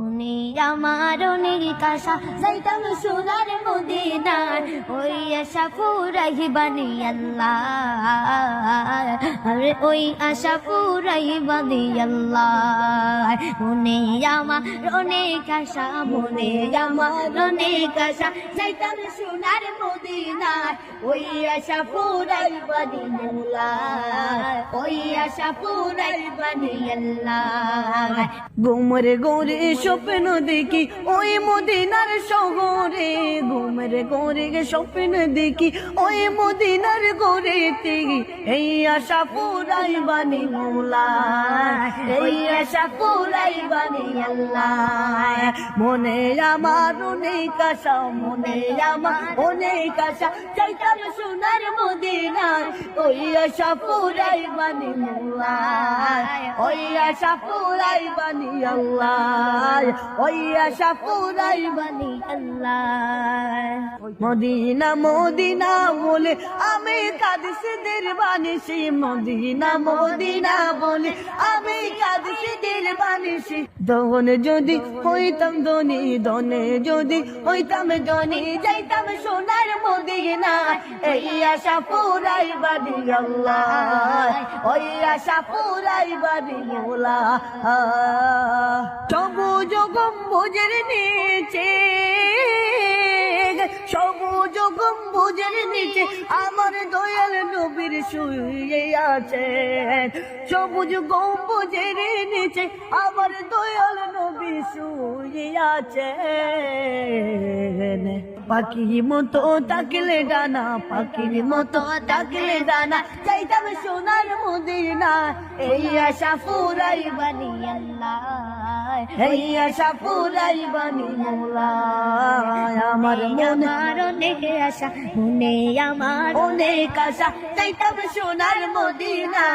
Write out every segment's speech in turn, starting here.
উনি আমার অনেক আশা যাইতাম সোনার মদিনার। ওই আশা পুরাই বানি আল্লাহ। ওই আশা পুরাই বানি আল্লাহ। উনি আমার অনেক আশা মনে আমার অনেক আশা যাইতাম সোনার মদিনার। ওই আশা পুরাই বানি আল্লাহ। ওই আশা পুরাই বানি আল্লাহ। ঘুমরে গোরে স্বপ্ন দেখি, ওই মদিনার শহরে। ঘুমরে গোরে স্বপ্ন দেখি, ওই মদিনার গোরে তেগি এই আশা পুরাই বানি মোলা এই আশা পুরাই বানি আল্লাহ। মনে আমার অনেক আশা, মনে আমার অনেক আশা চাইতাম সোনার মদিনার। ওই আশা পুরাই বানি মোলা ওই আশা পুরাই বানি আল্লাহ ওই আশা পুরাই বানি আল্লাহ। মদিনা মদিনা বলে আমি কাদিসে দের বানিসি মদিনা মদিনা বলে আমি কাদিসে দের বানিসি দনে যদি হইতাম ধনী দনে যদি হইতাম ধনী, যাইতাম সোনার মদিনা এই আশা পুরাই বানি আল্লাহ। ওই আশা পুরাই বানি মোলা সবুজ গম্বুজের নিচে সবুজ গম্বুজের নিচে আমার দয়াল নবীর শুয়ে আছে। সবুজ গম্বুজের নিচে আমার দয়াল নবী শুয়ে আছে। পাখির মতো তাকলে ডানা, পাখির মতো তাকলে ডানা, চাইতাম সোনার মদিনা, এই আশা ফুরাই বানি আশা ফুরাই বানি মোলা আমার মনে। আমার অনেক আশা মনে আমার অনেক আশা চাইতাম সোনার মদিনা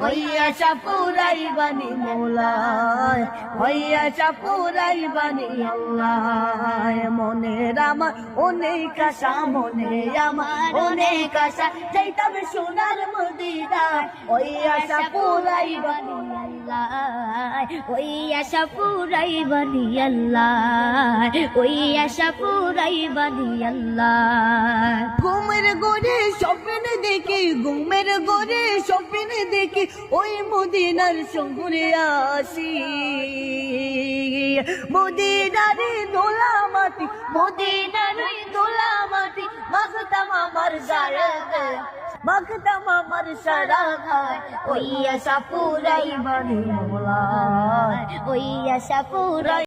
ওই আশা ফুরাই বানি মোলা আশা ফুরাই বানি আল্লাহ মনের আমার অনেক আশা মনে আমার অনেক আশা চাইতাম সোনার মদিনা ওই আশা ফুরাই বানি আল্লাহ, ওই আশা পুরাই বানি আল্লাহ, ওই আশা পুরাই বানি আল্লাহ। ঘুমের গোরে স্বপ্ন দেখি, ঘুমের গোরে স্বপ্ন দেখি, ওই মদিনার শহরে আসি। মদিনারে দোলা মাটি, মদিনারে আমার ওই আশা পুরাই মানে ওই আশা পুরাই